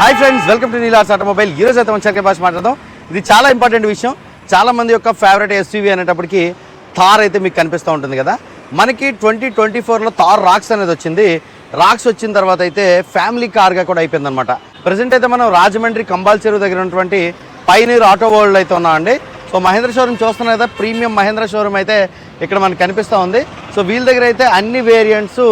Hi friends welcome to Neela's automobile. ఈరోజు అయితే మనం చర్కే భాష మాట్లాడదాం. ఇది చాలా ఇంపార్టెంట్ విషయం. చాలా మంది యొక్క ఫేవరెట్ ఎస్యూవీ అనేటప్పటికి థార్ అయితే మీకు కనిపిస్తూ ఉంటుంది కదా. మనకి ట్వంటీ ట్వంటీ ఫోర్లో థార్ రాక్స్ అనేది వచ్చింది. రాక్స్ వచ్చిన తర్వాత అయితే ఫ్యామిలీ కార్గా కూడా అయిపోయిందనమాట ప్రజెంట్ అయితే మనం రాజమండ్రి కంబాల్ చెరువు దగ్గర ఉన్నటువంటి పైనీర్ ఆటో వరల్డ్ అయితే ఉన్నామండి. సో మహేంద్ర షోరూమ్ చూస్తున్నాం కదా ప్రీమియం మహేంద్ర షోరూమ్ అయితే ఇక్కడ మనకు కనిపిస్తూ ఉంది. సో వీళ్ళ దగ్గర అయితే అన్ని వేరియంట్స్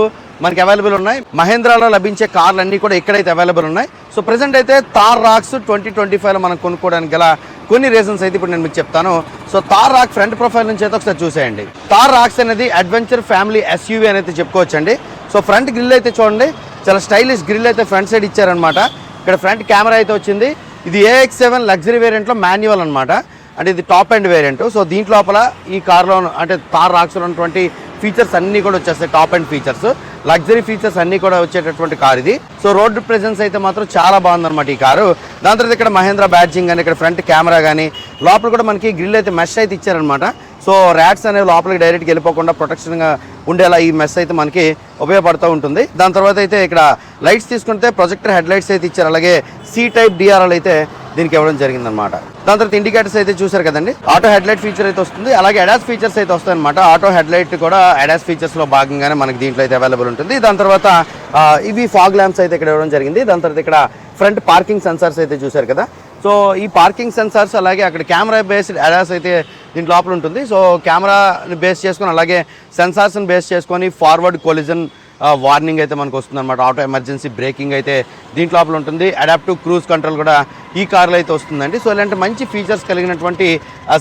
మనకి అవైలబుల్ ఉన్నాయి. మహేంద్రాలో లభించే కార్లు అన్నీ కూడా ఇక్కడైతే అవైలబుల్ ఉన్నాయి. సో ప్రజెంట్ అయితే తార్ రాక్స్ ట్వంటీ ట్వంటీ ఫైవ్లో మనం కొనుక్కోవడానికి గల కొన్ని రీజన్స్ అయితే ఇప్పుడు నేను మీకు చెప్తాను. So Thar Rock front profile నుంచి అయితే ఒకసారి చూసేయండి. తార్ రాక్స్ అనేది అడ్వెంచర్ ఫ్యామిలీ ఎస్యూవీ అనేది చెప్పుకోవచ్చండి. సో ఫ్రంట్ గ్రిల్ అయితే చూడండి. చాలా స్టైలిష్ గ్రిల్ అయితే ఫ్రంట్ సైడ్ ఇచ్చారనమాట ఇక్కడ ఫ్రంట్ కెమెరా అయితే వచ్చింది. ఇది ఏఎక్స్ సెవెన్ లగ్జరీ వేరియంట్లో మాన్యువల్ అనమాట అంటే ఇది టాప్ అండ్ వేరియంట్ సో దీంట్లోపల ఈ కార్లో అంటే తార్ రాక్స్లో ఉన్నటువంటి ఫీచర్స్ అన్నీ కూడా వచ్చేస్తాయి top end features luxury features అన్నీ కూడా వచ్చేటటువంటి కార్ ఇది. సో రోడ్డు ప్రెజెన్స్ అయితే మాత్రం చాలా బాగుందన్నమాట ఈ కారు. దాని తర్వాత ఇక్కడ మహేంద్ర బ్యాడ్జింగ్ కానీ ఇక్కడ ఫ్రంట్ కెమెరా కానీ లోపల కూడా మనకి గ్రిల్ అయితే మెష్ అయితే ఇచ్చారనమాట సో ర్యాట్స్ అనేవి లోపలికి డైరెక్ట్గా వెళ్ళిపోకుండా ప్రొటెక్షన్గా ఉండేలా ఈ మెస్ అయితే మనకి ఉపయోగపడుతూ ఉంటుంది. దాని తర్వాత అయితే ఇక్కడ లైట్స్ తీసుకుంటే ప్రొజెక్టర్ హెడ్ లైట్స్ అయితే ఇచ్చారు. అలాగే సి టైప్ డిఆర్ఎల్ అయితే దీనికి ఇవ్వడం జరిగిందనమాట దాని తర్వాత ఇండికేటర్స్ అయితే చూసారు కదండి. ఆటో హెడ్లైట్ ఫీచర్ అయితే వస్తుంది. అలాగే అడాస్ ఫీచర్స్ అయితే వస్తాయన్నమాట. ఆటో హెడ్లైట్ కూడా అడాస్ ఫీచర్స్లో భాగంగానే మనకి దీంట్లో అయితే అవైలబుల్ ఉంటుంది. దాని తర్వాత ఇవి ఫాగ్ ల్యాంప్స్ అయితే ఇక్కడ ఇవ్వడం జరిగింది. దాని తర్వాత ఇక్కడ ఫ్రంట్ పార్కింగ్ సెన్సార్స్ అయితే చూసారు కదా. సో ఈ పార్కింగ్ సెన్సార్స్ అలాగే అక్కడ కెమెరా బేస్డ్ అడాస్ అయితే దీని లోపల ఉంటుంది. సో కెమెరాని బేస్ చేసుకొని అలాగే సెన్సార్స్ని బేస్ చేసుకొని ఫార్వర్డ్ కొలిజన్ వార్నింగ్ అయితే మనకు వస్తుంది అనమాట ఆటో ఎమర్జెన్సీ బ్రేకింగ్ అయితే దీంట్ లోపల ఉంటుంది. అడాప్టివ్ క్రూజ్ కంట్రోల్ కూడా ఈ కార్లో అయితే వస్తుందండి. సో ఇలాంటి మంచి ఫీచర్స్ కలిగినటువంటి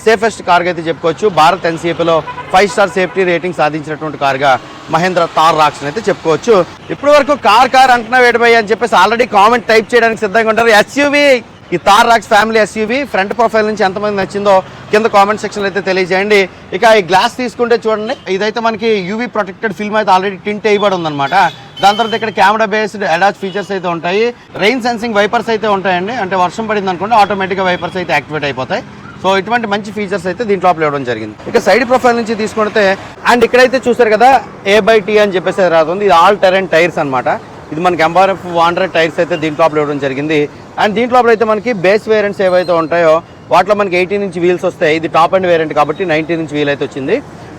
సేఫెస్ట్ కార్గా అయితే చెప్పుకోవచ్చు. భారత్ ఎన్సీఏపీలో ఫైవ్ స్టార్ సేఫ్టీ రేటింగ్ సాధించినటువంటి కార్గా మహేంద్ర తార్ రాక్స్ అయితే చెప్పుకోవచ్చు. ఇప్పటి వరకు కార్ కార్ అంటున్నా వేడిపోయి అని చెప్పేసి ఆల్రెడీ కామెంట్ టైప్ చేయడానికి సిద్ధంగా ఉంటారు. ఎస్యూవీ ఈ Thar Roxx family SUV front profile నుంచి ఎంతమంది నచ్చిందో కింద కామెంట్ సెక్షన్ అయితే తెలియజేయండి. ఇక ఈ గ్లాస్ తీసుకుంటే చూడండి ఇదైతే మనకి యూవీ ప్రొటెక్టెడ్ ఫిల్మ్ అయితే ఆల్రెడీ టింట్ వేయబడి ఉందన్నమాట. దాని తర్వాత ఇక్కడ కెమెరా బేస్డ్ అడాచ్ ఫీచర్స్ అయితే ఉంటాయి. రెయిన్ సెన్సింగ్ వైపర్స్ అయితే ఉంటాయండి. అంటే వర్షం పడింది అనుకోండి ఆటోమేటిక్గా వైపర్స్ అయితే యాక్టివేట్ అయిపోతాయి. సో ఇటువంటి మంచి ఫీచర్స్ అయితే దీంట్లో ఇవ్వడం జరిగింది. ఇక సైడ్ ప్రొఫైల్ నుంచి తీసుకుంటే అండ్ ఇక్కడైతే చూసారు కదా ఏ బై టీ అని చెప్పేసి రాదు ఇది ఆల్ టెరెన్ టైర్స్ అనమాట ఇది మనకి ఎంఆర్ఎఫ్ వాండర్ టైర్స్ అయితే దీంట్లో ఇవ్వడం జరిగింది. అండ్ దీంట్లో అయితే మనకి బేస్ వేరియంట్స్ ఏవైతే ఉంటాయో వాటిలో మనకి ఎయిటీన్ ఇంచ్ వీల్స్ వస్తాయి. ఇది టాప్ అండ్ వేరియంట్ కాబట్టి నైన్టీన్ ఇంచ్ వీల్ అయితే వచ్చింది.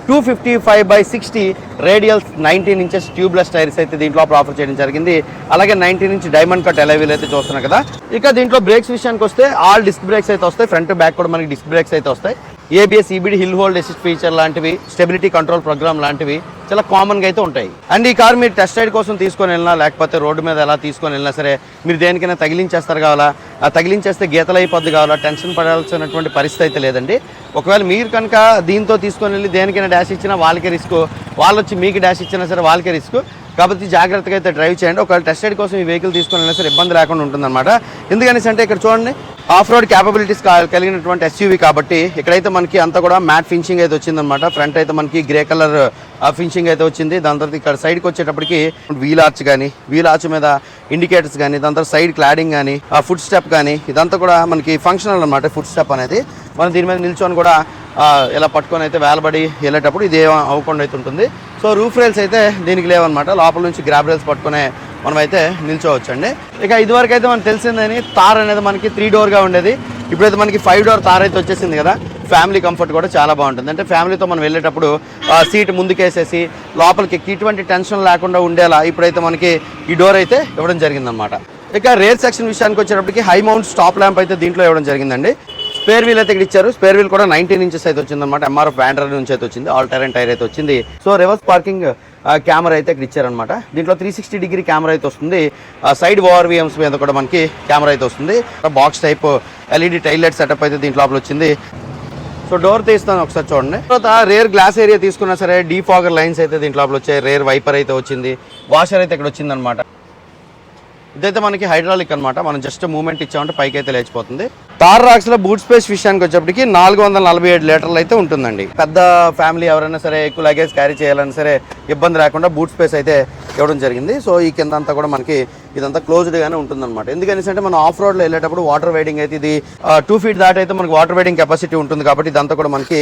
Two fifty five by sixty radials nineteen inches tubeless tyres అయితే దీంట్లో ఆఫర్ చేయడం జరిగింది. అలాగే nineteen inch diamond cut alloy wheel అయితే చూస్తున్నాం కదా. ఇక దీంట్లో బ్రేక్స్ విషయానికి వస్తే ఆల్ డిస్క్ బ్రేక్స్ అయితే వస్తాయి. ఫ్రంట్ బ్యాక్ కూడా మనకి డిస్క్ బ్రేక్స్ అయితే వస్తాయి. ABS EBD hill hold assist feature లాంటివి స్టెబిలిటీ కంట్రోల్ ప్రోగ్రామ్ లాంటివి చాలా కామన్గా అయితే ఉంటాయి. అండ్ ఈ కార్ మీరు టెస్ట్ రైడ్ కోసం తీసుకొని వెళ్ళినా లేకపోతే రోడ్డు మీద ఎలా తీసుకొని వెళ్ళినా సరే మీరు దేనికైనా తగిలించేస్తారు కావాలా? ఆ తగిలించేస్తే గీతలు అయిపోద్ది కావాలా? టెన్షన్ పడాల్సినటువంటి పరిస్థితి అయితే లేదండి. ఒకవేళ మీరు కనుక దీంతో తీసుకొని వెళ్ళి దేనికైనా డాష్ ఇచ్చినా వాళ్ళకే రిస్క్ వాళ్ళు వచ్చి మీకు డాష్ ఇచ్చినా సరే వాళ్ళకే రిస్క్ కాబట్టి జాగ్రత్తగా అయితే డ్రైవ్ చేయండి. ఒకవేళ టెస్ట్ రైడ్ కోసం ఈ వెహికల్ తీసుకుని వెళ్ళినా సరే ఇబ్బంది లేకుండా ఉంటుందన్నమాట. ఎందుకనేసి అంటే ఇక్కడ చూడండి ఆఫ్ రోడ్ క్యాపబిలిటీస్ కలిగినటువంటి ఎస్యూవీ కాబట్టి ఇక్కడైతే మనకి అంతా కూడా మ్యాట్ ఫినిషింగ్ అయితే వచ్చిందనమాట ఫ్రంట్ అయితే మనకి గ్రే కలర్ ఫినిషింగ్ అయితే వచ్చింది. దాని తర్వాత ఇక్కడ సైడ్కి వచ్చేటప్పటికి వీల్ ఆర్చ్ కానీ వీల్ ఆర్చ్ మీద ఇండికేటర్స్ కానీ దాని తర్వాత సైడ్ క్లాడింగ్ కానీ ఫుడ్ స్టెప్ కానీ ఇదంతా కూడా మనకి ఫంక్షనల్ అనమాట ఫుడ్ స్టెప్ అనేది. మనం దీని మీద నిల్చొని కూడా ఇలా పట్టుకొని అయితే వేలబడి వెళ్ళేటప్పుడు ఇది అవ్వకుండా అయితే ఉంటుంది. సో రూఫ్ రైల్స్ అయితే దీనికి లేవన్నమాట. లోపల నుంచి గ్రాబ్ రైల్స్ పట్టుకునే మనమైతే నిల్చోవచ్చండి. ఇక ఇదివరకు అయితే మనకు తెలిసిందని తార్ అనేది మనకి త్రీ డోర్గా ఉండేది. ఇప్పుడైతే మనకి ఫైవ్ డోర్ తార్ అయితే వచ్చేసింది కదా. ఫ్యామిలీ కంఫర్ట్ కూడా చాలా బాగుంటుంది. అంటే ఫ్యామిలీతో మనం వెళ్ళేటప్పుడు సీట్ ముందుకేసేసి లోపలికి ఎటువంటి ఇటువంటి టెన్షన్ లేకుండా ఉండేలా ఇప్పుడైతే మనకి ఈ డోర్ అయితే ఇవ్వడం జరిగిందనమాట ఇక రేర్ సెక్షన్ విషయానికి వచ్చేటప్పటికి హై మౌంట్ స్టాప్ ల్యాంప్ అయితే దీంట్లో ఇవ్వడం జరిగిందండి. స్పేర్ వీల్ అయితే ఇక్కడ ఇచ్చారు. స్పేర్ వీల్ కూడా నైన్టీన్ ఇంచెస్ అయితే వచ్చింది అనమాట ఎంఆర్ఎఫ్ బ్యాండర్ నుంచి అయితే వచ్చింది. ఆల్ టైర్ టైర్ అయితే వచ్చింది. సో రివర్స్ పార్కింగ్ కెమెరా అయితే ఇక్కడ ఇచ్చారనమాట దీంట్లో త్రీ సిక్స్టీ డిగ్రీ కెమెరా అయితే వస్తుంది. సైడ్ ఓఆర్విఎమ్స్ మీద కూడా మనకి కెమెరా అయితే వస్తుంది. Box type LED taillight light setup అయితే దీంట్లో వచ్చింది. సో డోర్ తీస్తాను ఒకసారి చూడండి. తర్వాత రేర్ గ్లాస్ ఏరియా తీసుకున్నా సరే డీఫాగర్ లైన్స్ అయితే దీంట్లో వచ్చాయి. రేర్ వైపర్ అయితే వచ్చింది. వాషర్ అయితే ఇక్కడ వచ్చింది అనమాట ఇదైతే మనకి హైడ్రాలిక్ అనమాట మనం జస్ట్ మూమెంట్ ఇచ్చామంటే పైకి అయితే లేచిపోతుంది. తార్ రాక్స్లో బూట్ స్పేస్ విషయానికి వచ్చేప్పటికి నాలుగు వందల నలభై ఏడు లీటర్లు అయితే ఉంటుందండి. పెద్ద ఫ్యామిలీ ఎవరైనా సరే ఎక్కువ లగేజ్ క్యారీ చేయాలన్నా సరే ఇబ్బంది లేకుండా బూట్ స్పేస్ అయితే ఇవ్వడం జరిగింది. సో ఈ కింద అంతా కూడా మనకి ఇదంతా క్లోజ్డ్ గానే ఉంటుందన్నమాట. ఎందుకనేసి అంటే మనం ఆఫ్ రోడ్లో వెళ్ళేటప్పుడు వాటర్ వెయిడింగ్ అయితే ఇది టూ ఫీట్ దాటి అయితే మనకి వాటర్ వెయిడింగ్ కెపాసిటీ ఉంటుంది కాబట్టి ఇదంతా కూడా మనకి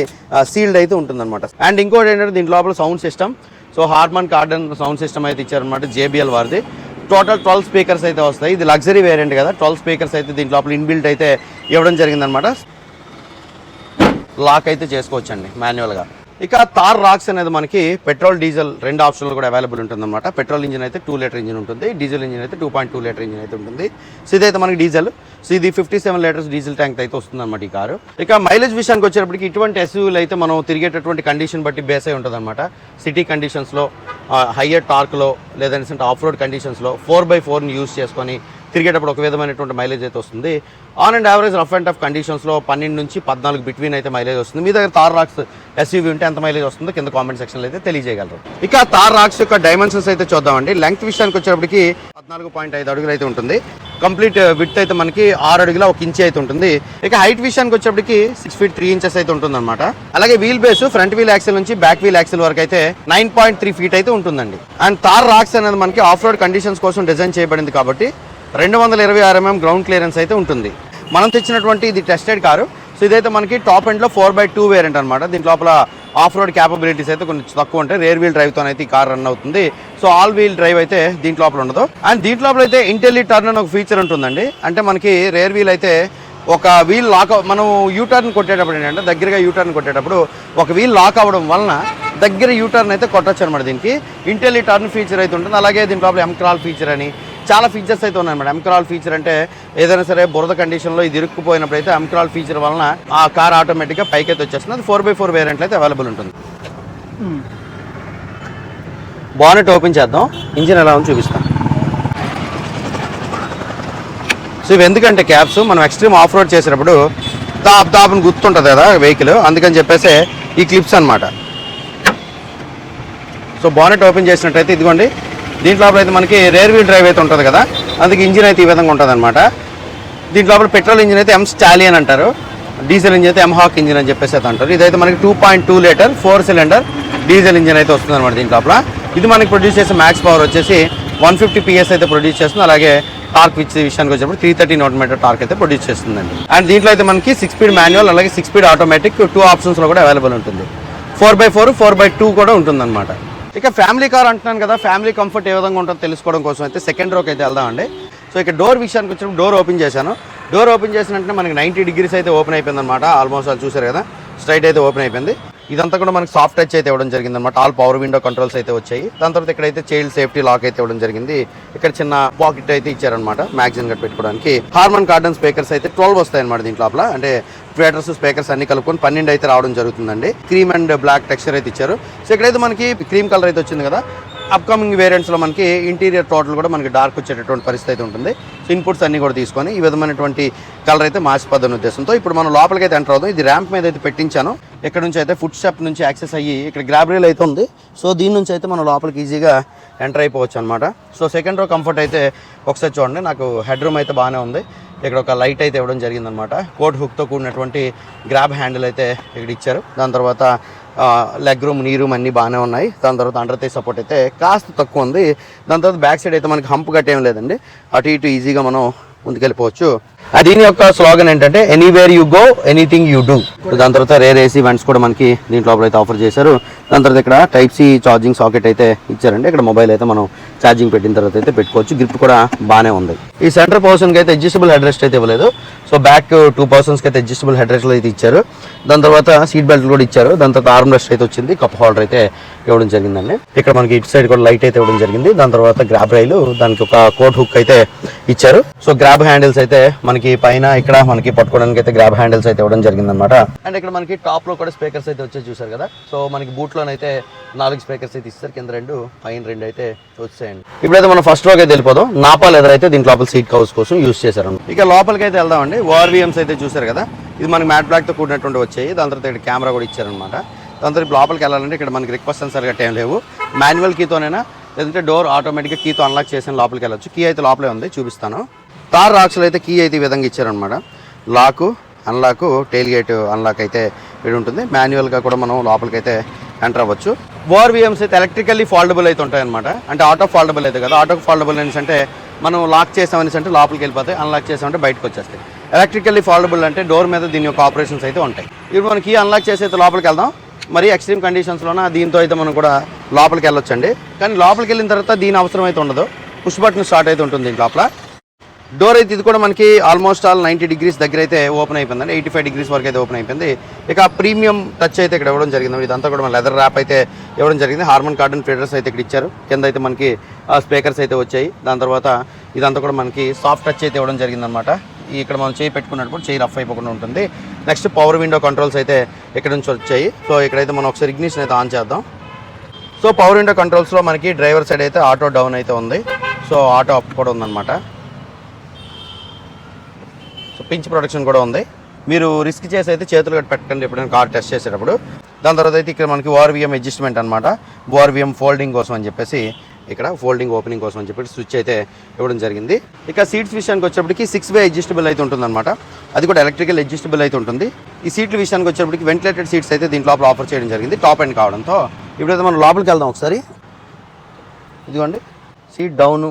సీల్డ్ అయితే ఉంటుందన్నమాట. అండ్ ఇంకోటి ఏంటంటే దీని లోపల sound system. So Harman Kardon sound system అయితే ఇచ్చారనమాట జేబిఎల్ వారిది. టోటల్ ట్వెల్వ్ స్పీకర్స్ అయితే వస్తాయి. ఇది లగ్జరీ వేరియంట్ కదా. ట్వెల్వ్ స్పీకర్స్ అయితే దీని లోపల ఇన్బిల్ట్ అయితే ఇవ్వడం జరిగిందనమాట లాక్ అయితే చేసుకోవచ్చండి మాన్యువల్గా. ఇక తార్ రాక్స్ అనేది మనకి పెట్రోల్ డీజిల్ రెండు ఆప్షన్లు కూడా అవైలబుల్ ఉంటుందన్నమాట. పెట్రోల్ ఇంజిన్ అయితే టూ లీటర్ ఇంజిన్ ఉంటుంది డీజిల్ ఇంజిన్ అయితే two point two litre engine అయితే ఉంటుంది. సో ఇదైతే మనకి డీజిల్. సో ఇది fifty seven litres diesel tank అయితే వస్తుందన్నమాట ఈ కారు. ఇక మైలేజ్ విషయానికి వచ్చేటప్పటికి ఇటువంటి ఎస్యూలు అయితే మనం తిరిగేటటువంటి కండిషన్ బట్టి బేస్ అయి ఉంటుంది అనమాట సిటీ కండిషన్స్లో హయ్యర్ టార్క్లో లేదంటే ఆఫ్ రోడ్ కండిషన్స్లో ఫోర్ బై ఫోర్ని యూస్ చేసుకొని తిరిగేటప్పుడు ఒక విధమైనటువంటి మైలేజ్ అయితే వస్తుంది. On an average rough and tough కండిషన్స్లో పన్నెండు నుంచి పద్నాలుగు బిట్వీన్ అయితే మైలేజ్ వస్తుంది. మీ దగ్గర తార్ రాక్స్ ఎస్యూవీ ఉంటే ఎంత మైలేజ్ వస్తుందో కింద కామెంట్ సెక్షన్లో అయితే తెలియజేయగలరు. ఇక తార్ రాక్స్ యొక్క డైమెన్షన్స్ అయితే చూద్దామండి. లెంగ్త్ విషయానికి వచ్చేటప్పటికి పద్నాలుగు పాయింట్ ఐదు అడుగులు అయితే ఉంటుంది. కంప్లీట్ విత్ uh, అయితే మనకి ఆరు అడుగుల ఒక ఇంచ్ అయితే ఉంటుంది. ఇక హైట్ విషయానికి వచ్చేప్పటికి సిక్స్ ఫీట్ త్రీ ఇంచెస్ అయితే ఉంటుంది అనమాట అలాగే wheel base front wheel axle నుంచి బ్యాక్ వీల్ యాక్సిల్ వరకు అయితే నైన్ పాయింట్ త్రీ ఫీట్ అయితే ఉంటుందండి. అండ్ తార్ రాక్స్ అనేది మనకి ఆఫ్ రోడ్ కండిషన్స్ కోసం డిజైన్ చేయబడింది కాబట్టి రెండు వందల ఇరవై ఆర్ఎంఎం గ్రౌండ్ క్లియరెన్స్ అయితే ఉంటుంది. మనం తెచ్చినటువంటి ఇది టెస్టెడ్ కారు. సో ఇదైతే మనకి టాప్ ఎండ్లో ఫోర్ బై టూ వేరియంట్ అనమాట దీని లోపల ఆఫ్ రోడ్ క్యాపబిలిటీస్ అయితే కొంచెం తక్కువ ఉంటాయి. రేర్ వీల్ డ్రైవ్తో అయితే ఈ కార్ రన్ అవుతుంది. సో ఆల్ వీల్ డ్రైవ్ అయితే దీంట్ లోపల ఉండదు. అండ్ దీంట్ లోపల అయితే ఇంటెలి టర్న్ అని ఒక ఫీచర్ ఉంటుందండి. అంటే మనకి రేర్ వీల్ అయితే ఒక వీల్ లాక్ మనం యూటర్న్ కొట్టేటప్పుడు ఏంటంటే దగ్గరగా యూటర్న్ కొట్టేటప్పుడు ఒక వీల్ లాక్ అవ్వడం వలన దగ్గర యూటర్న్ అయితే కొట్టచ్చు అనమాట దీనికి. ఇంటెలి టర్న్ ఫీచర్ అయితే ఉంటుంది. అలాగే దీని లోపల ఎంక్రాల్ ఫీచర్ అని చాలా ఫీచర్స్ అయితే ఉన్నాయి మేడం. ఎంక్రాల్ ఫీచర్ అంటే ఏదైనా సరే బురద కండిషన్లో ఇది ఇరుక్కుపోయినప్పుడు అయితే ఎంక్రాల్ ఫీచర్ వలన ఆ కార్ ఆటోమేటిక్గా పైకి అయితే వచ్చేస్తుంది. అది ఫోర్ బై ఫోర్ వేరియంట్లు అయితే అవైలబుల్ ఉంటుంది. బానెట్ ఓపెన్ చేద్దాం. ఇంజిన్ ఎలా ఉందో చూపిస్తాం. సో ఇవి ఎందుకంటే క్యాబ్స్ మనం ఎక్స్ట్రీమ్ ఆఫ్ రోడ్ చేసేటప్పుడు దాప్ దాపుని గుర్తుంటుంది కదా వెహికల్ అందుకని చెప్పేసి ఈ క్లిప్స్ అన్నమాట. సో బానెట్ ఓపెన్ చేసినట్టయితే ఇదిగోండి. దీంట్లో అయితే మనకి రేర్ వీల్ డ్రైవ్ అయితే ఉంటుంది కదా? అందుకే ఇంజిన్ అయితే ఈ విధంగా ఉంటుంది అనమాట దీంట్లో పెట్రోల్ ఇంజిన్ అయితే ఎం స్టాలియన్ అంటారు. డీజిల్ ఇంజిన్ అయితే ఎంహాక్ ఇంజిన్ అని చెప్పేసి అయితే అంటారు. ఇదైతే మనకి two point two litre four cylinder diesel engine అయితే వస్తుంది అనమాట దీంట్లో ఇది మనకి ప్రొడ్యూస్ చేసే మ్యాక్స్ పవర్ వచ్చేసి వన్ ఫిఫ్టీ పిఎస్ అయితే ప్రొడ్యూస్ చేస్తుంది. అలాగే టార్క్ విచ్ విషయానికి వచ్చినప్పుడు three thirty newton metre torque అయితే ప్రొడ్యూస్ చేస్తుందండి. అండ్ దీంట్లో అయితే మనకి సిక్స్ స్పీడ్ మాన్యువల్ అలాగే సిక్స్ స్పీడ్ ఆటోమేటిక్ టూ ఆప్షన్స్లో కూడా అవైలబుల్ ఉంటుంది. Four by four four by two కూడా ఉంటుందన్నమాట. ఇక ఫ్యామిలీ కార్ అంటున్నాను కదా ఫ్యామిలీ కంఫర్ట్ ఏ విధంగా ఉంటుందో తెలుసుకోవడం కోసం అయితే సెకండ్ రోకి అయితే వెళ్దామండి. సో ఇక డోర్ విషయానికి వచ్చినప్పుడు డోర్ ఓపెన్ చేశాను. డోర్ ఓపెన్ చేసిన వెంటనే మనకి నైంటీ డిగ్రీస్ అయితే ఓపెన్ అయిపోయింది అనమాట ఆల్మోస్ట్ అది చూసారు కదా స్ట్రైట్ అయితే ఓపెన్ అయిపోయింది. ఇదంతా కూడా మనకి సాఫ్ట్ టచ్ అయితే ఇవ్వడం జరిగింది అనమాట ఆల్ పవర్ విండో కంట్రోల్స్ అయితే వచ్చాయి. దాని తర్వాత ఇక్కడైతే చైల్డ్ సేఫ్టీ లాక్ అయితే ఇవ్వడం జరిగింది. ఇక్కడ చిన్న పాకెట్ అయితే ఇచ్చారనమాట మ్యాగజైన్ గట్ పెట్టుకోవడానికి. హార్మన్ కార్డన్ స్పీకర్స్ అయితే ట్వెల్వ్ వస్తాయి అనమాట దీంట్లో లోపల. అంటే ట్వేటర్స్ స్పీకర్స్ అన్ని కలుపుకొని పన్నెండు అయితే రావడం జరుగుతుందండి. క్రీమ్ అండ్ బ్లాక్ టెక్స్చర్ అయితే ఇచ్చారు. సో ఇక్కడైతే మనకి క్రీమ్ కలర్ అయితే వచ్చింది కదా. అప్కమింగ్ వేరియంట్స్లో మనకి ఇంటీరియర్ టోటల్ కూడా మనకి డార్క్ వచ్చేటటువంటి పరిస్థితి అయితే ఉంటుంది. సో ఇన్పుట్స్ అన్ని కూడా తీసుకొని ఈ విధమైనటువంటి కలర్ అయితే మార్చిపోద్దని ఉద్దేశంతో ఇప్పుడు మనం లోపలికి అయితే ఎంటర్ అవుతాం ఇది ర్యాంప్ మీద అయితే పెట్టించాను. ఇక్కడ నుంచి అయితే ఫుడ్ స్టెప్ నుంచి యాక్సెస్ అయ్యి ఇక్కడ గ్రాబ్ అయితే ఉంది. సో దీని నుంచి అయితే మనం లోపలికి ఈజీగా ఎంటర్ అయిపోవచ్చు అనమాట సో సెకండ్ రో కంఫర్ట్ అయితే ఒకసారి చూడండి. నాకు హెడ్ రూమ్ అయితే బాగానే ఉంది. ఇక్కడ ఒక లైట్ అయితే ఇవ్వడం జరిగిందనమాట కోట్ హుక్తో కూడినటువంటి గ్రాబ్ హ్యాండిల్ అయితే ఇక్కడ ఇచ్చారు. దాని తర్వాత లెగ్ రూమ్ నీ రూమ్ అన్నీ బాగానే ఉన్నాయి. దాని తర్వాత అండర్ తే సపోర్ట్ అయితే కాస్త తక్కువ ఉంది. దాని తర్వాత బ్యాక్ సైడ్ అయితే మనకి హంప్ గట్టేం లేదండి. అటు ఇటు ఈజీగా మనం ముందుకెళ్ళిపోవచ్చు. దీని యొక్క స్లోగన్ ఏంటంటే anywhere you go anything you do దాని తర్వాత రేర్ ఏసీ వెంట్స్ కూడా మనకి దీంట్లో అయితే ఆఫర్ చేశారు. దాని తర్వాత ఇక్కడ టైప్ సి ఛార్జింగ్ సాకెట్ అయితే ఇచ్చారండి. ఇక్కడ మొబైల్ అయితే మనం ఛార్జింగ్ పెట్టిన తర్వాత అయితే పెట్టుకోవచ్చు. గ్రిప్ కూడా బాగానే ఉంది. ఈ సెంటర్ పర్సన్కి అయితే అడ్జస్టబుల్ హెడ్ రెస్ట్ అయితే ఇవ్వలేదు. సో బ్యాక్ టూ పర్సన్స్కి అయితే అడ్జస్టబుల్ హెడ్ రెస్ట్ అయితే ఇచ్చారు. దాని తర్వాత సీట్ బెల్ట్ కూడా ఇచ్చారు. దాని తర్వాత ఆర్మ్ రెస్ట్ అయితే వచ్చింది. కప్ హోల్డర్ అయితే ఇవ్వడం జరిగిందండి. ఇక్కడ మనకి ఇటు సైడ్ కూడా లైట్ అయితే ఇవ్వడం జరిగింది. దాని తర్వాత గ్రాబ్ రైలు దానికి ఒక కోట్ హుక్ అయితే ఇచ్చారు. సో గ్రాబ్ హ్యాండిల్స్ అయితే మనకి మనకి పైన ఇక్కడ మనకి పట్టుకోవడానికి అయితే గ్రాబ్ హ్యాండిల్స్ అయితే ఇవ్వడం జరిగింది అనమాట అండ్ ఇక్కడ మనకి టాప్లో కూడా స్పీకర్స్ అయితే వచ్చేసి చూసారు కదా. సో మనకి బూట్ లోనైతే నాలుగు స్పీకర్స్ అయితే ఇస్తారు. కింద రెండు పైన రెండు అయితే వచ్చాయండి. ఇప్పుడైతే మనం ఫస్ట్లోకి అయితే వెళ్ళిపోదాం. నాపా లెదర్ అయితే లోపల సీట్ కవర్స్ కోసం యూస్ చేశారు ఇక లోపలికి అయితే వెళ్దామండి. ఓఆర్వీఎంస్ అయితే చూసారు కదా. ఇది మనకి మ్యాట్ బ్లాక్తో కూడినటువంటి వచ్చాయి. దాని తర్వాత ఇక్కడ కెమెరా కూడా ఇచ్చారనమాట దాని తర్వాత లోపలికి వెళ్ళాలంటే ఇక్కడ మనకి రిక్వెస్ట్ సెన్సర్ గట్ట ఏం లేవు. మాన్యువల్ కీతోనైనా లేదంటే డోర్ ఆటోమేటిక్గా కీతో అన్లాక్ చేసిన లోపలికి వెళ్ళొచ్చు. కీ అయితే లోపలే ఉంది. చూపిస్తాను. తార్ రాక్స్లో అయితే కీ అయితే ఈ విధంగా ఇచ్చారనమాట లాకు అన్లాక్ టైల్ గేట్ అన్లాక్ అయితే వీడి ఉంటుంది. మాన్యువల్గా కూడా మనం లోపలికైతే ఎంటర్ అవ్వచ్చు. ఓఆర్ విఎమ్స్ అయితే ఎలక్ట్రికల్లీ ఫాల్డబుల్ అయితే ఉంటాయన్నమాట. అంటే ఆటో ఫాల్డబుల్ అయితే కదా. ఆటో ఫాల్డబుల్ అనేసి అంటే మనం లాక్ చేసామనేసి అంటే లోపలికి వెళ్ళిపోతాయి. అన్లాక్ చేసామంటే బయటకు వచ్చేస్తాయి. ఎలక్ట్రికల్లీ ఫాల్డబుల్ అంటే డోర్ మీద దీని యొక్క ఆపరేషన్స్ అయితే ఉంటాయి. ఇప్పుడు మనకి అన్లాక్ చేసి అయితే లోపలికి వెళ్దాం. మరి ఎక్స్ట్రీమ్ కండిషన్స్లోన దీంతో అయితే మనం కూడా లోపలికి వెళ్ళొచ్చండి. కానీ లోపలికి వెళ్ళిన తర్వాత దీని అవసరం అయితే ఉండదు. పుష్ బటన్ స్టార్ట్ అయితే ఉంటుంది దీని లోపల. డోర్ అయితే ఇది కూడా మనకి ఆల్మోస్ట్ ఆల్ నైంటీ డిగ్రీస్ దగ్గర అయితే ఓపెన్ అయిపోయిందండి. ఎయిటీ ఫైవ్ డిగ్రీస్ వరకు అయితే ఓపెన్ అయిపోయింది. ఇక ప్రీమియం టచ్ అయితే ఇక్కడ ఇవ్వడం జరిగింది. ఇదంతా కూడా మన లెదర్ ర్యాప్ అయితే ఇవ్వడం జరిగింది. హార్మోన్ కార్డన్ ఫీడర్స్ అయితే ఇక్కడ ఇచ్చారు. కింద అయితే మనకి స్పీకర్స్ అయితే వచ్చాయి. దాని తర్వాత ఇదంతా కూడా మనకి సాఫ్ట్ టచ్ అయితే ఇవ్వడం జరిగిందనమాట ఇక్కడ మనం చేయి పెట్టుకున్నప్పుడు చేయి రఫ్ అయిపోకుండా ఉంటుంది. నెక్స్ట్ పవర్ విండో కంట్రోల్స్ అయితే ఇక్కడ నుంచి వచ్చాయి. సో ఇక్కడైతే మనం ఒకసారి ఇగ్నిషన్ అయితే ఆన్ చేద్దాం. సో పవర్ విండో కంట్రోల్స్లో మనకి డ్రైవర్ సైడ్ అయితే ఆటో డౌన్ అయితే ఉంది. సో ఆటో అప్ కూడా ఉందన్నమాట. పించ్ ప్రొడక్షన్ కూడా ఉంది. మీరు రిస్క్ చేసి అయితే చేతులు కట్టి పెట్టండి ఎప్పుడైనా కార్ టెస్ట్ చేసేటప్పుడు. దాని తర్వాత అయితే ఇక్కడ మనకి ఓఆర్విఎం అడ్జస్ట్మెంట్ అనమాట ఓఆర్విఎం ఫోల్డింగ్ కోసం అని చెప్పేసి ఇక్కడ ఫోల్డింగ్ ఓపెనింగ్ కోసం అని చెప్పి స్విచ్ అయితే ఇవ్వడం జరిగింది. ఇక సీట్స్ విషయానికి వచ్చేప్పటికి సిక్స్ వే అడ్జస్టబుల్ అయితే ఉంటుందన్నమాట. అది కూడా ఎలక్ట్రికల్ అడ్జస్టబుల్ అయితే ఉంటుంది. ఈ సీట్ల విషయానికి వచ్చేప్పటికి వెంటిలేటెడ్ సీట్స్ అయితే దీంట్లో లోపల ఆఫర్ చేయడం జరిగింది టాప్ ఎండ్ కావడంతో. ఇప్పుడైతే మనం లోపలికి వెళ్దాం ఒకసారి. ఇదిగోండి. Seat down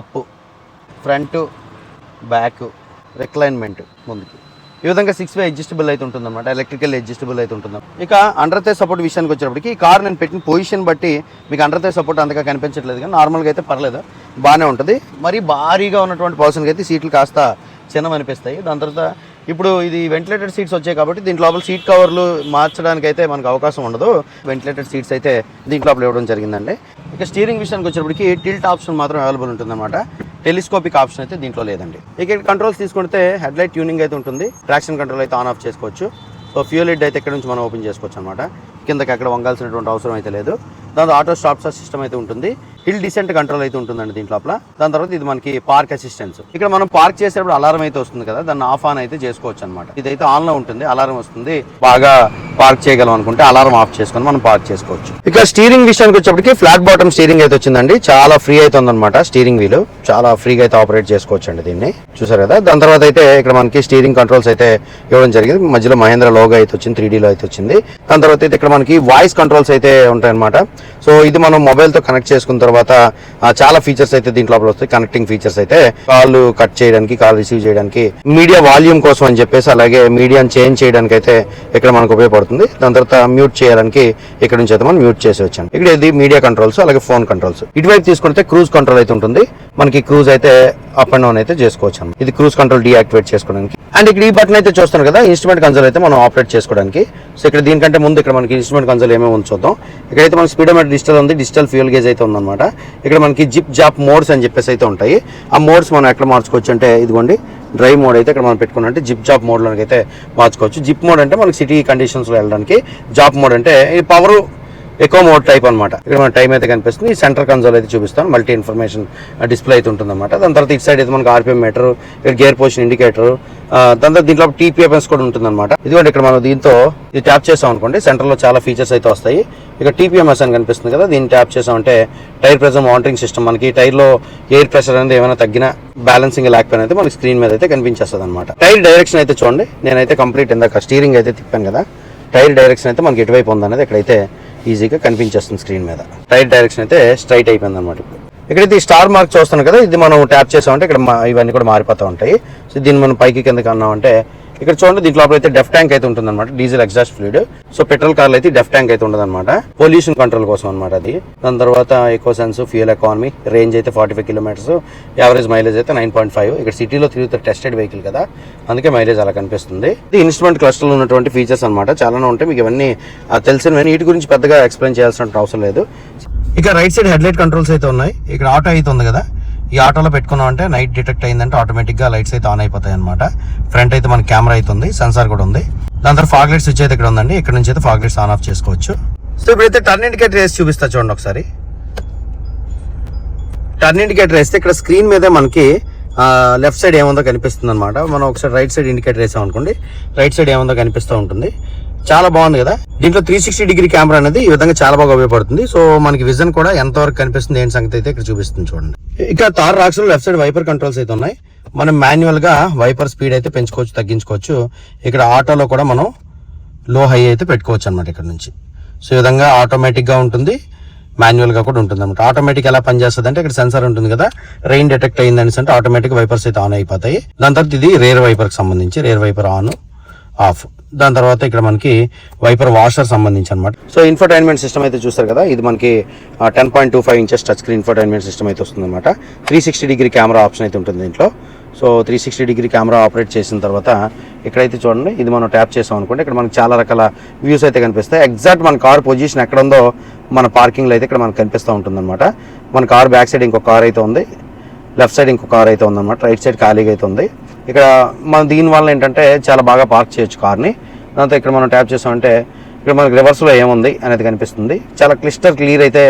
up front back reclinement ముందుకి. ఈ విధంగా సిక్స్ వే అడ్జస్టబుల్ అయితే ఉంటుంది అనమాట ఎలక్ట్రికల్ అడ్జస్టబుల్ అయితే ఉంటుంది ఇక అండర్తే సపోర్ట్ విషయానికి వచ్చేటప్పటికి ఈ కార్ నేను పెట్టిన పొజిషన్ బట్టి మీకు అండర్తే సపోర్ట్ అంతగా కనిపించట్లేదు కానీ నార్మల్గా అయితే పర్లేదు. బాగానే ఉంటుంది. మరి భారీగా ఉన్నటువంటి పర్సన్కి అయితే సీట్లు కాస్త చిన్నవి అనిపిస్తాయి దాని తర్వాత ఇప్పుడు ఇది వెంటిలేటెడ్ సీట్స్ వచ్చాయి కాబట్టి దీంట్లో లోపల సీట్ కవర్లు మార్చడానికి అయితే మనకు అవకాశం ఉండదు. వెంటిలేటెడ్ సీట్స్ అయితే దీంట్లో లోపల ఇవ్వడం జరిగిందండి. ఇక స్టీరింగ్ విషయానికి వచ్చేటప్పటికి టిల్ట్ ఆప్షన్ మాత్రం అవైలబుల్ ఉంటుందన్నమాట. టెలిస్కోపిక్ ఆప్షన్ అయితే దీంట్లో లేదండి. ఇక కంట్రోల్స్ తీసుకుంటే హెడ్లైట్ ట్యూనింగ్ అయితే ఉంటుంది. ట్రాక్షన్ కంట్రోల్ అయితే ఆన్ ఆఫ్ చేసుకోవచ్చు. సో ఫ్యూల్ హెడ్ అయితే ఇక్కడ నుంచి మనం ఓపెన్ చేసుకోవచ్చు అనమాట కిందకి అక్కడ వంగాల్సినటువంటి అవసరం అయితే లేదు. దాంతో ఆటో స్టాప్ సిస్టమ్ అయితే ఉంటుంది. హిల్ డిసెంట్ కంట్రోల్ అయితే ఉంటుందండి దీంట్లో లోపల దాని తర్వాత ఇది మనకి పార్క్ అసిస్టెన్స్. ఇక్కడ మనం పార్క్ చేసేటప్పుడు అలారం అయితే వస్తుంది కదా దాన్ని ఆఫ్ ఆన్ అయితే చేసుకోవచ్చు అనమాట ఇదైతే ఆన్లో ఉంటుంది అలారం వస్తుంది. బాగా పార్క్ చేయగలం అనుకుంటే అలారం ఆఫ్ చేసుకొని మనం పార్క్ చేసుకోవచ్చు. ఇక స్టీరింగ్ విషయానికి వచ్చేప్పటికి ఫ్లాట్ బాటమ్ స్టీరింగ్ అయితే వచ్చిందండి. చాలా ఫ్రీ అయితే ఉందన్నమాట స్టీరింగ్ వీల్. చాలా ఫ్రీగా అయితే ఆపరేట్ చేసుకోవచ్చు అండి దీన్ని. చూసారు కదా? దాని తర్వాత అయితే ఇక్కడ మనకి స్టీరింగ్ కంట్రోల్స్ అయితే ఇవ్వడం జరిగింది. మధ్యలో మహేంద్ర లోగో అయితే వచ్చింది త్రీ లో అయితే వచ్చింది. దాని తర్వాత అయితే ఇక్కడ మనకి వాయిస్ కంట్రోల్స్ అయితే ఉంటాయన్నమాట. సో ఇది మనం మొబైల్తో కనెక్ట్ చేసుకున్న తర్వాత చాలా ఫీచర్స్ అయితే దీంట్లో వస్తాయి. కనెక్టింగ్ ఫీచర్స్ అయితే కాల్ కట్ చేయడానికి కాల్ రిసీవ్ చేయడానికి మీడియా వాల్యూమ్ కోసం అని చెప్పేసి అలాగే మీడియాని చేంజ్ చేయడానికి అయితే ఇక్కడ మనకు ఉపయోగపడుతుంది. దాని తర్వాత మ్యూట్ చేయడానికి ఇక్కడ నుంచి అయితే మనం మ్యూట్ చేసి వచ్చాను ఇక్కడ ఇది మీడియా కంట్రోల్స్ అలాగే ఫోన్ కంట్రోల్స్. ఇటువైపు తీసుకుంటే క్రూజ్ కంట్రోల్ అయితే ఉంటుంది. మనకి క్రూజ్ అయితే అప్ అండ్ డౌన్ అయితే చేసుకోవచ్చు ఇది క్రూజ్ కంట్రోల్ డీయాక్టివేట్ చేసుకోవడానికి. అండ్ ఇక్కడ ఈ బటన్ అయితే చూస్తాను కదా ఇన్స్ట్రుమెంట్ కన్సోల్ అయితే మనం ఆపరేట్ చేసుకోవడానికి. సో ఇక్కడ దీనికంటే ముందు ఇక్కడ మనకి ఇన్స్ట్రుమెంట్ కన్సోల్ ఏమేమి ఉంచుతాం ఇక్కడైతే మనకి స్పీడోమీటర్ డిజిటల్ ఉంది డిజిటల్ ఫ్యూల్ గేజ్ అయితే ఉందన్నమాట. ఇక్కడ మనకి జిప్ జాప్ మోడ్స్ అని చెప్పేసి అయితే ఉంటాయి. ఆ మోడ్స్ మనం ఎట్లా మార్చుకోవచ్చు అంటే ఇదిగోండి డ్రైవ్ మోడ్ అయితే ఇక్కడ మనం పెట్టుకున్నట్టే జిప్ జాప్ మోడ్లోకి అయితే మార్చుకోవచ్చు. జిప్ మోడ్ అంటే మనకి సిటీ కండిషన్స్లో వెళ్ళడానికి జాప్ మోడ్ అంటే ఈ పవర్ ఎక్కువ మోడ్ టైప్ అనమాట ఇక్కడ మన టైం అయితే కనిపిస్తుంది. సెంటర్ కన్సోల్ అయితే చూపిస్తాను. మల్టీ ఇన్ఫర్మేషన్ డిస్ప్లే అయితే ఉంటుంది అనమాట దాని తర్వాత ఇటు సైడ్ అయితే మనకి ఆర్పిఎం మీటర్ ఇక్కడ గేర్ పొజిషన్ ఇండికేటర్ దాని తర్వాత దీంట్లో టీపీఎఫ్ఎస్ కూడా ఉంటుంది అనమాట ఇదిగోండి ఇక్కడ మనం దీంతో ఇది ట్యాప్ చేసాం అనుకోండి. సెంటర్లో చాలా ఫీచర్స్ అయితే వస్తాయి. ఇక టీపీఎంఎస్ అని కనిపిస్తుంది కదా దీన్ని ట్యాప్ చేసామంటే టైర్ ప్రెజర్ మానిటరింగ్ సిస్టమ్ మనకి టైర్లో ఎయిర్ ప్రెషర్ అనేది ఏమైనా తగ్గిన బ్యాలెన్సింగ్ లేకపోయినా అయితే మనకి స్క్రీన్ మీద అయితే కనిపించేస్తుంది అనమాట టైర్ డైరెక్షన్ అయితే చూడండి. నేనైతే కంప్లీట్ ఇందాక స్టీరింగ్ అయితే తిప్పాను కదా. టైర్ డైరెక్షన్ అయితే మనకి ఎటువైపు ఉందనేది ఇక్కడైతే ఈజీగా కనిపించేస్తుంది స్క్రీన్ మీద. రైట్ డైరెక్షన్ అయితే స్ట్రైట్ అయిపోయింది అనమాట ఇప్పుడు ఇక్కడైతే స్టార్ మార్క్ చూస్తున్నాం కదా ఇది మనం ట్యాప్ చేసామంటే ఇక్కడ ఇవన్నీ కూడా మారిపోతూ ఉంటాయి. సో దీన్ని మనం పైకి కిందకి అన్నామంటే ఇక్కడ చూడండి దీంట్లో అయితే డెఫ్ ట్యాంక్ అయితే ఉంటుంది అనమాట diesel exhaust fluid. So petrol కార్లు అయితే డెఫ్ ట్యాంక్ అయితే ఉండదు అనమాట పొల్యూషన్ కంట్రోల్ కోసం అనమాట అది. దాని తర్వాత ఎక్కువ సెన్స్ ఫ్యూయల్ ఎకానమీ రేంజ్ అయితే forty five kilometres average mileage అయితే నైన్ పాయింట్ ఫైవ్ ఇక్కడ సిటీలో తిరుగుతారు టెస్టెడ్ వెహికల్ కదా. అందుకే మైలేజ్ అలా కనిపిస్తుంది. ఇది ఇన్స్ట్రుమెంట్ క్లస్టర్ ఉన్నటువంటి ఫీచర్స్ అనమాట చాలానే ఉంటాయి. మీకు ఇవన్నీ ఆ తెలిసినవి వీటి గురించి పెద్దగా ఎక్స్ప్లెయిన్ చేయాల్సిన అవసరం లేదు. ఇక right side headlight controls అయితే ఉన్నాయి. ఇక్కడ ఆటో అయితే ఉంది కదా. ఈ ఆటోలో పెట్టుకున్నాం అంటే నైట్ డిటెక్ట్ అయిందంటే ఆటోమేటిక్గా లైట్స్ అయితే ఆన్ అయిపోతాయి అనమాట ఫ్రంట్ అయితే మన కెమెరా అయితే ఉంది సెన్సార్ కూడా ఉంది. దాని తర్వాత ఫాగ్ లైట్ స్విచ్ అయితే ఇక్కడ ఉందండి ఇక్కడ నుంచి అయితే ఫాగ్ లైట్స్ ఆన్ ఆఫ్ చేసుకోవచ్చు. సో ఇప్పుడైతే టర్న్ ఇండికేటర్ వేసి చూపిస్తా చూడండి ఒకసారి. టర్న్ ఇండికేటర్ వేస్తే ఇక్కడ స్క్రీన్ మీదే మనకి లెఫ్ట్ సైడ్ ఏముందో కనిపిస్తుంది అనమాట మనం ఒకసారి రైట్ సైడ్ ఇండికేటర్ వేసాం అనుకోండి రైట్ సైడ్ ఏముందో కనిపిస్తూ ఉంటుంది. చాలా బాగుంది కదా. దీంట్లో త్రీ సిక్స్టీ డిగ్రీ కెమెరా అనేది ఈ విధంగా చాలా బాగా ఉపయోగపడుతుంది. సో మనకి విజన్ కూడా ఎంత వరకు కనిపిస్తుంది ఏంటి సంగతి అయితే ఇక్కడ చూపిస్తుంది చూడండి. ఇక్కడ Thar Roxx left side wiper controls అయితే ఉన్నాయి. మనం మాన్యువల్గా వైపర్ స్పీడ్ అయితే పెంచుకోవచ్చు తగ్గించుకోవచ్చు. ఇక్కడ ఆటోలో కూడా మనం లో హై అయితే పెట్టుకోవచ్చు అనమాట ఇక్కడ నుంచి. సో ఈ విధంగా ఆటోమేటిక్గా ఉంటుంది. మాన్యువల్గా కూడా ఉంటుంది అనమాట ఆటోమేటిక్ ఎలా పనిచేస్తుంది అంటే ఇక్కడ సెన్సార్ ఉంటుంది కదా. రెయిన్ డిటెక్ట్ అయిందని అంటే ఆటోమేటిక్ వైపర్స్ అయితే ఆన్ అయిపోతాయి. దాని తర్వాత ఇది రేర్ వైపర్కి సంబంధించి రేర్ వైపర్ ఆన్ ఆఫ్. దాని తర్వాత ఇక్కడ మనకి వైపర్ వాషర్ సంబంధించి అనమాట సో ఇన్ఫర్టైన్మెంట్ సిస్టమ్ అయితే చూస్తారు కదా ఇది మనకి ten point two five inches touch screen infotainment system అయితే వస్తుంది అనమాట three sixty degree camera option అయితే ఉంటుంది దీంట్లో. So three sixty degree camera operate చేసిన తర్వాత ఇక్కడైతే చూడండి ఇది మనం ట్యాప్ చేసాం అనుకోండి ఇక్కడ మనకి చాలా రకాల వ్యూస్ అయితే కనిపిస్తాయి. ఎగ్జాక్ట్ మన కార్ పొజిషన్ ఎక్కడ ఉందో మన పార్కింగ్లో అయితే ఇక్కడ మనకు కనిపిస్తూ ఉంటుంది అనమాట మన కార్ బ్యాక్ సైడ్ ఇంకో కార్ అయితే ఉంది లెఫ్ట్ సైడ్ ఇంకో కార్ అయితే ఉందన్నమాట రైట్ సైడ్ ఖాళీగా అయితే ఉంది. ఇక్కడ మనం దీని వల్ల ఏంటంటే చాలా బాగా పార్క్ చేయొచ్చు కార్ని దాంతో ఇక్కడ మనం ట్యాప్ చేసామంటే ఇక్కడ మనకి రివర్స్లో ఏముంది అనేది కనిపిస్తుంది. చాలా క్లిస్టర్ క్లియర్ అయితే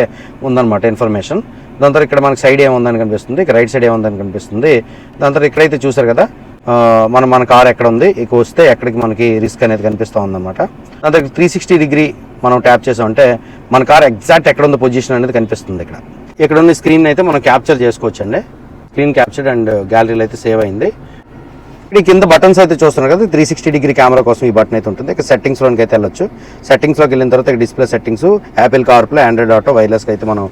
ఉందన్నమాట ఇన్ఫర్మేషన్ దాని తర్వాత ఇక్కడ మనకి సైడ్ ఏముందని కనిపిస్తుంది. ఇక్కడ రైట్ సైడ్ ఏముందని కనిపిస్తుంది. దాని తర్వాత ఇక్కడైతే చూసారు కదా మనం మన కార్ ఎక్కడ ఉంది? ఇక వస్తే ఎక్కడికి మనకి రిస్క్ అనేది కనిపిస్తూ ఉందన్నమాట. దాని తర్వాత త్రీ సిక్స్టీ డిగ్రీ మనం ట్యాప్ చేసామంటే మన కార్ ఎగ్జాక్ట్ ఎక్కడ ఉందో పొజిషన్ అనేది కనిపిస్తుంది ఇక్కడ. ఇక్కడ ఉన్న స్క్రీన్ అయితే మనం క్యాప్చర్ చేసుకోవచ్చు అండి స్క్రీన్ క్యాప్చర్ అండ్ గ్యాలరీలో అయితే సేవ్ అయింది. ఇక్కడ కింద బటన్స్ అయితే చూస్తున్నారు కదా త్రీ సిక్స్టీ డిగ్రీ కెమెరా కోసం ఈ బటన్ అయితే ఉంటుంది. ఇక్కడ సెట్టింగ్స్లోకి అయితే వెళ్ళొచ్చు. సెట్టింగ్స్లోకి వెళ్ళిన తర్వాత ఇక్కడ display settings Apple CarPlay Android auto వైర్లెస్కి అయితే మనం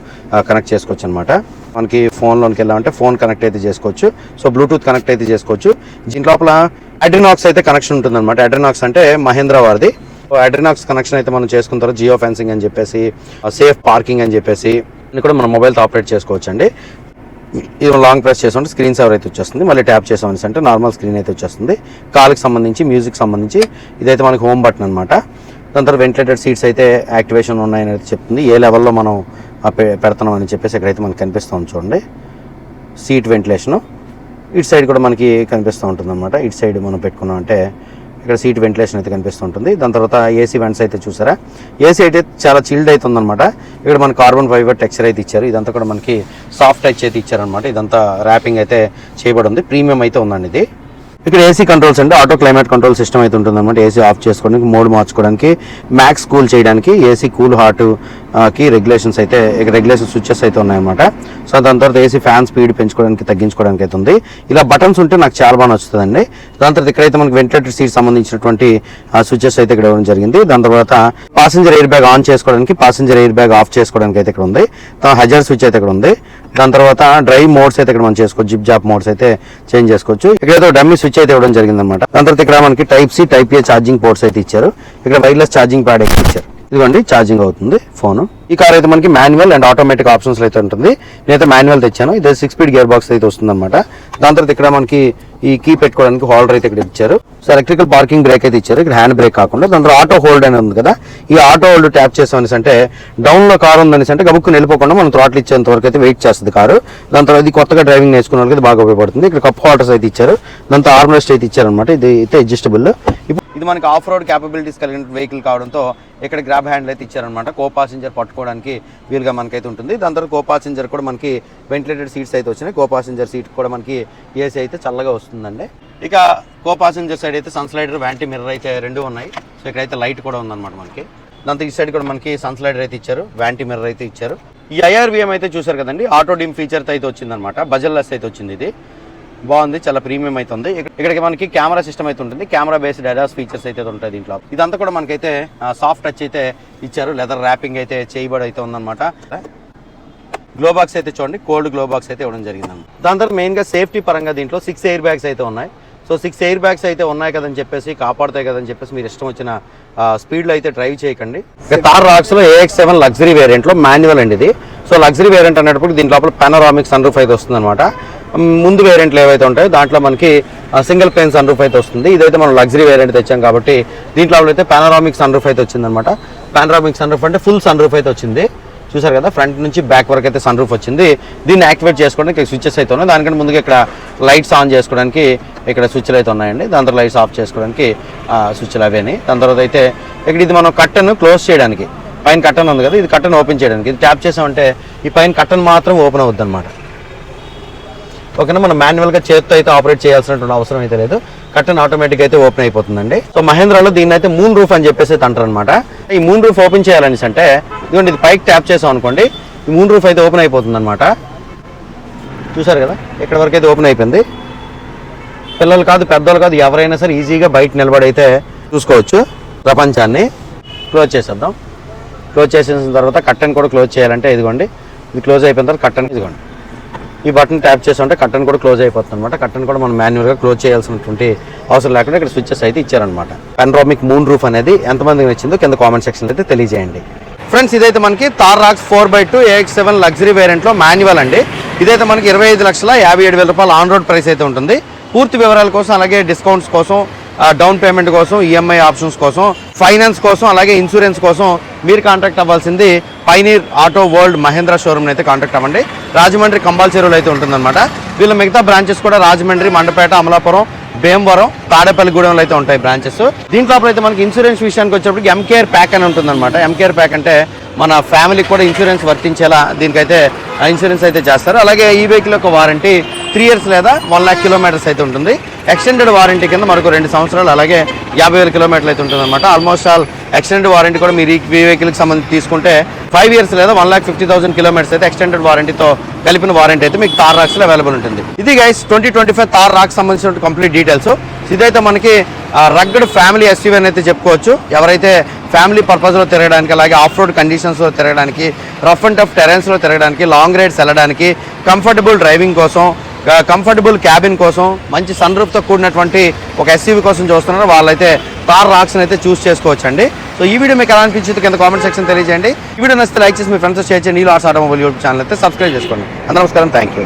కనెక్ట్ చేసుకోవచ్చు అనమాట మనకి ఫోన్లోకి వెళ్ళామంటే ఫోన్ కనెక్ట్ అయితే చేసుకోవచ్చు. సో బ్లూటూత్ కనెక్ట్ అయితే చేసుకోవచ్చు. దీని లోపల అడ్రినాక్స్ అయితే కనెక్షన్ ఉంటుంది అనమాట అడ్రినాక్స్ అంటే మహేంద్ర వారిది. అడ్రినాక్స్ కనెక్షన్ అయితే మనం చేసుకున్న తర్వాత జియో ఫెన్సింగ్ అని చెప్పేసి సేఫ్ పార్కింగ్ అని చెప్పేసి కూడా మన మొబైల్తో ఆపరేట్ చేసుకోవచ్చు అండి ఇది లాంగ్ ప్రెస్ చేసుకుంటే స్క్రీన్ సేవర్ అయితే వచ్చేస్తుంది. మళ్ళీ ట్యాప్ చేసామని అంటే నార్మల్ స్క్రీన్ అయితే వచ్చేస్తుంది. కాల్కి సంబంధించి మ్యూజిక్ సంబంధించి ఇదైతే మనకి హోమ్ బటన్ అనమాట దాని తర్వాత వెంటిలేటెడ్ సీట్స్ అయితే యాక్టివేషన్ ఉన్నాయని అయితే చెప్తుంది. ఏ లెవెల్లో మనం పె- పెడుతున్నాం అని చెప్పేసి ఇక్కడైతే మనకి కనిపిస్తుంది చూడండి. సీట్ వెంటిలేషను ఇటు సైడ్ కూడా మనకి కనిపిస్తూ ఉంటుంది అనమాట ఇటు సైడ్ మనం పెట్టుకున్నాం అంటే ఇక్కడ సీట్ వెంటిలేషన్ అయితే కనిపిస్తుంటుంది. దాని తర్వాత ఏసీ వెంట్స్ అయితే చూసారా? ఏసీ అయితే చాలా చిల్డ్ అయితే అనమాట ఇక్కడ మన కార్బన్ ఫైబర్ టెక్స్చర్ అయితే ఇచ్చారు. ఇదంతా కూడా మనకి సాఫ్ట్ టచ్ అయితే ఇచ్చారనమాట ఇదంతా ర్యాపింగ్ అయితే చేయబడి ఉంది ప్రీమియం అయితే ఉందండి ఇది. ఇక్కడ ఏసీ కంట్రోల్స్ అండి. ఆటో క్లైమేట్ కంట్రోల్ సిస్టమ్ అయితే ఉంటుంది అనమాట ఏసీ ఆఫ్ చేసుకోవడానికి మోడ్ మార్చుకోవడానికి మ్యాక్స్ కూల్ చేయడానికి ఏసీ కూల్ హాట్ కి రెగ్యులేషన్స్ అయితే ఇక్కడ రెగ్యులేషన్ స్విచ్చెస్ అయితే ఉన్నాయన్నమాట. సో దాని తర్వాత ఏసీ ఫ్యాన్ స్పీడ్ పెంచుకోవడానికి తగ్గించుకోవడానికి అయితే ఉంది. ఇలా బటన్స్ ఉంటే నాకు చాలా బాగా నచ్చుతుందండి. దాని తర్వాత ఇక్కడైతే మనకి వెంటిలేటర్ సీట్ సంబంధించినటువంటి స్విచ్చెస్ అయితే ఇక్కడ ఇవ్వడం జరిగింది. దాని తర్వాత పాసింజర్ ఎయిర్ బ్యాగ్ ఆన్ చేసుకోవడానికి పాసింజర్ ఎయిర్ బ్యాగ్ ఆఫ్ చేసుకోవడానికి అయితే ఇక్కడ ఉంది. హజర్ స్విచ్ అయితే ఇక్కడ ఉంది. దాని తర్వాత డ్రైవ్ మోడ్స్ అయితే ఇక్కడ మనం చేసుకోవచ్చు. జిప్ జాప్ మోడ్స్ అయితే చేంజ్ చేసుకోవచ్చు. ఇక్కడ ఏదో డమ్మీ స్విచ్ అయితే ఇవ్వడం జరిగింది అనమాట దాని తర్వాత ఇక్కడ మనకి type C type A charging ports అయితే ఇచ్చారు. ఇక్కడ వైర్లెస్ ఛార్జింగ్ ప్యాడ్ అయితే ఇచ్చారు. ఇదిగోండి ఛార్జింగ్ అవుతుంది ఫోను ఈ కార్ అయితే మనకి మాన్యువల్ అండ్ ఆటోమేటిక్ ఆప్షన్స్ అయితే ఉంటుంది. నేనైతే మాన్యువల్ తెచ్చాను. ఇది సిక్స్ స్పీడ్ గేర్ బాక్స్ అయితే వస్తుంది అనమాట దాని తర్వాత ఇక్కడ మనకి ఈ కీ పెట్టుకోవడానికి హోల్డర్ అయితే ఇక్కడ ఇచ్చారు. సో ఎలక్ట్రికల్ పార్కింగ్ బ్రేక్ అయితే ఇచ్చారు. ఇక్కడ హ్యాండ్ బ్రేక్ కాకుండా. దాని ఆటో హోల్డ్ అని ఉంది కదా. ఈ ఆటో హోల్డ్ ట్యాప్ చేసామని అంటే డౌన్లో కార్ ఉందని అంటే గబుక్కు నిలిపోకుండా మనం థ్రాట్లు ఇచ్చేంత వరకు అయితే వెయిట్ చేస్తుంది కారు. దాని తర్వాత ఇది కొత్తగా డ్రైవింగ్ నేర్చుకున్న వాళ్ళకి బాగా ఉపయోగపడుతుంది. ఇక్కడ కప్ హోల్డర్స్ అయితే ఇచ్చారు. దాంతో ఆర్మరెస్ట్ అయితే ఇచ్చారనమాట ఇది అయితే అడ్జస్టబుల్ ఇది మనకి ఆఫ్ రోడ్ క్యాపబిలిటీస్ కలిగిన వెహికల్ కావడంతో ఇక్కడ గ్రాబ్ హ్యాండ్ అయితే ఇచ్చారనమాట కో పాసింజర్ పట్టుకోవడానికి వీలుగా మనకైతే ఉంటుంది. దాని తర్వాత కో పాసింజర్ కూడా మనకి వెంటిలేటెడ్ సీట్స్ అయితే వచ్చినాయి. కో పాసింజర్ సీట్ కూడా మనకి ఏసీ అయితే చల్లగా వస్తుందండి. ఇక కో పాసింజర్ సైడ్ అయితే సన్ స్లైడర్ వ్యాంటీ మిర్రర్ అయితే రెండు ఉన్నాయి. సో ఇక్కడైతే లైట్ కూడా ఉందన్నమాట మనకి. దాంతో ఈ సైడ్ కూడా మనకి సన్ స్లైడర్ అయితే ఇచ్చారు. వ్యాంటీ మిర్రర్ అయితే ఇచ్చారు. ఈ ఐఆర్విఎం అయితే చూసారు కదండి. ఆటో డిమ్ ఫీచర్ అయితే వచ్చిందనమాట బజల్లెస్ అయితే వచ్చింది ఇది. బాగుంది చాలా ప్రీమియం అయితే ఉంది ఇక్కడ- ఇక్కడికి మనకి కెమెరా సిస్టమ్ అయితే ఉంటుంది. కెమెరా బేస్డ్ అడాస్ ఫీచర్స్ అయితే ఉంటాయి దీంట్లో. ఇదంతా కూడా మనకైతే సాఫ్ట్ టచ్ అయితే ఇచ్చారు. లెదర్ ర్యాపింగ్ అయితే చేయబడి అయితే ఉందన్నమాట. గ్లో బాక్స్ అయితే చూడండి. కోల్డ్ గ్లో బాక్స్ అయితే ఇవ్వడం జరిగింది దాని తర్వాత మెయిన్గా సేఫ్టీ పరంగా దీంట్లో సిక్స్ ఎయిర్ బ్యాగ్స్ అయితే ఉన్నాయి. సో సిక్స్ ఎయిర్ బ్యాగ్స్ అయితే ఉన్నాయి కదని చెప్పేసి కాపాడుతాయి కదని చెప్పేసి మీరు ఇష్టం వచ్చిన స్పీడ్లో అయితే డ్రైవ్ చేయకండి. కార్ తార్ రాక్స్లో ఏఎక్స్ సెవెన్ లగ్జరీ వేరియంట్లో మాన్యువల్ అండి ఇది. సో లగ్జరీ వేరియంట్ అనేటప్పుడు దీని లోపల పెనరామిక్ సన్ రూఫ్ అయితే వస్తుంది అనమాట ముందు వేరియంట్లు ఏవైతే ఉంటాయో దాంట్లో మనకి సింగిల్ ప్లేన్ సన్ రూఫ్ అయితే వస్తుంది. ఇదైతే మనం లగ్జరీ వేరియంట్ తెచ్చాం కాబట్టి దీంట్లో అయితే పానరామిక్ సన్ రూఫ్ అయితే వచ్చిందనమాట పానరామిక్ సన్ రూఫ్ అంటే ఫుల్ సన్ రూఫ్ అయితే వచ్చింది. చూసారు కదా ఫ్రంట్ నుంచి బ్యాక్ వరకు అయితే సన్ రూఫ్ వచ్చింది. దీన్ని యాక్టివేట్ చేసుకోవడానికి ఇక్కడ స్విచ్చెస్ అయితే ఉన్నాయి. దానికంటే ముందుగా ఇక్కడ లైట్స్ ఆన్ చేసుకోవడానికి ఇక్కడ స్విచ్లు అయితే ఉన్నాయండి. దాని తర్వాత లైట్స్ ఆఫ్ చేసుకోవడానికి స్విచ్లు అవేని దాని తర్వాత అయితే ఇక్కడ ఇది మనం కట్టను క్లోజ్ చేయడానికి. పైన కట్టన్ ఉంది కదా ఇది కట్టన్ ఓపెన్ చేయడానికి. ఇది ట్యాప్ చేసామంటే ఈ పైన కట్టన్ మాత్రం ఓపెన్ అవుద్ది అనమాట ఓకేనా? మనం మాన్యువల్గా చేతితో అయితే ఆపరేట్ చేయాల్సినటువంటి అవసరం అయితే లేదు. కట్టన్ ఆటోమేటిక్ అయితే ఓపెన్ అయిపోతుందండి. సో మహేంద్రాలో దీన్ని అయితే మూన్ రూఫ్ అని చెప్పేసి అయితే అంటారు అనమాట ఈ మూన్ రూఫ్ ఓపెన్ చేయాలని అంటే ఇదిగోండి ఇది పైకి ట్యాప్ చేసాం అనుకోండి ఈ మూన్ రూఫ్ అయితే ఓపెన్ అయిపోతుంది అనమాట చూసారు కదా? ఇక్కడ వరకు అయితే ఓపెన్ అయిపోయింది. పిల్లలు కాదు పెద్దలు కాదు ఎవరైనా సరే ఈజీగా బయట నిలబడి అయితే చూసుకోవచ్చు ప్రపంచాన్ని. క్లోజ్ చేసేద్దాం. క్లోజ్ చేసేసిన తర్వాత కట్టన్ కూడా క్లోజ్ చేయాలంటే ఇదిగోండి ఇది క్లోజ్ అయిపోయిన తర్వాత కట్టన్ ఇదిగోండి. ఈ బటన్ ట్యాప్ చేసి ఉంటే కట్టన్ కూడా క్లోజ్ అయిపోతుంది అనమాట కట్టన్ కూడా మనం మాన్యువల్గా క్లోజ్ చేయాల్సినటువంటి అవసరం లేకుండా ఇక్కడ స్విచ్చెస్ అయితే ఇచ్చారనమాట పెన్రామిక్ మూన్ రూఫ్ అనేది ఎంతమందికి నచ్చిందో కింద కామెంట్ సెక్షన్ అయితే తెలియజేయండి. ఫ్రెండ్స్ ఇదైతే మనకి Thar Roxx four by two AX seven luxury వేరియంట్లో manual అండి. ఇదైతే మనకి ఇరవై ఐదు లక్షల యాభై ఏడు వేల రూపాయలు ఆన్ రోడ్ ప్రైస్ అయితే ఉంటుంది. పూర్తి వివరాల కోసం అలాగే డిస్కౌంట్స్ కోసం డౌన్ పేమెంట్ కోసం ఈఎంఐ ఆప్షన్స్ కోసం ఫైనాన్స్ కోసం అలాగే ఇన్సూరెన్స్ కోసం మీరు కాంటాక్ట్ అవ్వాల్సింది Pioneer auto world Mahindra showroom అయితే కాంటాక్ట్ అవ్వండి. రాజమండ్రి కంబాల్ అయితే ఉంటుందన్నమాట. వీళ్ళ మిగతా బ్రాంచెస్ కూడా రాజమండ్రి మండపేట అమలాపురం భీమవరం తాడేపల్లిగూడెంలో అయితే ఉంటాయి బ్రాంచెస్ దీంట్లో అయితే మనకి ఇన్సూరెన్స్ విషయానికి వచ్చేప్పటికి ఎంకేఆర్ ప్యాక్ అని ఉంటుందన్నమాట. ఎంకేఆర్ ప్యాక్ అంటే మన ఫ్యామిలీకి కూడా ఇన్సూరెన్స్ వర్తించేలా దీనికైతే ఇన్సూరెన్స్ అయితే చేస్తారు. అలాగే ఈ వెహికల్ యొక్క వారంటీ త్రీ ఇయర్స్ లేదా వన్ ల్యాక్ కిలోమీటర్స్ అయితే ఉంటుంది. ఎక్స్టెండెడ్ వారంటీ కింద మరొక రెండు సంవత్సరాలు అలాగే యాభై వేల కిలోమీటర్లు అయితే ఉంటుంది అనమాట ఆల్మోస్ట్ ఆల్ ఎక్స్టెండెడ్ వారంటీ కూడా మీరు ఈ వెహికల్కి సంబంధించి తీసుకుంటే ఫైవ్ ఇయర్స్ లేదా one lakh fifty thousand kilometres అయితే ఎక్స్టెండెడ్ వారంటీతో కలిపిన వారంటీ అయితే మీకు తార్ రాక్స్లో అవైలబుల్ ఉంటుంది. ఇది guys twenty twenty five Thar Rock సంబంధించిన కంప్లీట్ డీటెయిల్స్ ఇదైతే మనకి రగ్గడ్ ఫ్యామిలీ ఎస్యూవీ అని అయితే చెప్పుకోవచ్చు. ఎవరైతే ఫ్యామిలీ పర్పస్లో తిరగడానికి అలాగే ఆఫ్ రోడ్ కండిషన్స్లో తిరగడానికి రఫ్ అండ్ టఫ్ టెరెన్స్లో తిరగడానికి లాంగ్ రైడ్స్ వెళ్ళడానికి కంఫర్టబుల్ డ్రైవింగ్ కోసం కంఫర్టబుల్ క్యాబిన్ కోసం మంచి సన్ రూఫ్తో కూడినటువంటి ఒక ఎస్యూవీ కోసం చూస్తున్నారు. వాళ్ళైతే కార్ రాక్స్ని అయితే చూస్ చేసుకోవచ్చు అండి సో ఈ వీడియో మీకు ఎలా అనిపించింది కింద కామెంట్ సెక్షన్ తెలియజేయండి. ఈ వీడియో నచ్చితే లైక్ చేసి మీ ఫ్రెండ్స్ షేర్ చేయండి. నీళ్ళు ఆర్స్ ఆటోమొబైల్ యూట్యూబ్ ఛానల్ అయితే సబ్స్క్రైబ్ చేసుకోండి. అందరూ నమస్కారం. Thank you